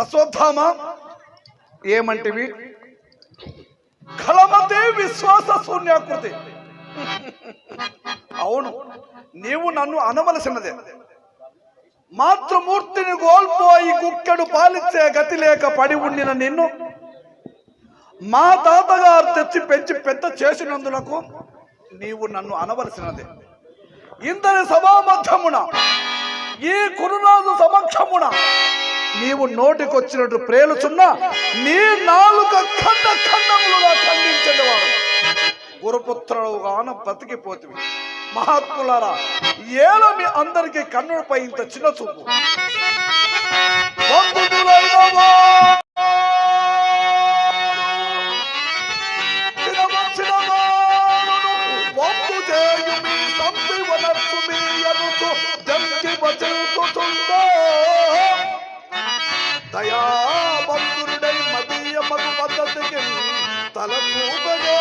అశ్వత్థామ? ఏమంటివి? కలమతే విశ్వాస శూన్యాకృతి. అవును నీవు నన్ను అనవలసినదే. మాతృమూర్తిని కోల్పోయి కుక్కడు పాలిచ్చే గతి లేక పడి ఉండిన నిన్ను మా తాతగారు తెచ్చి పెంచి పెద్ద చేసినందులకు నీవు నన్ను అనవలసినదే. ఇంతని సభామధ్యమున ఈ కురునాథు సమక్షమున నీవు నోటికొచ్చినట్టు ప్రేలుచున్న నీ నాలుక ఖండ ఖండములుగా ఖండించేవాడు. గురుపుత్రుడుగాన బ్రతికిపోతుంది మహాత్ములారా ఏలో మీ అందరికీ కన్నుడిపై ఇంత చిన్న చూపు. దయాబంధురుడై మదీయ మగు పద్ధతికి తల చూపగా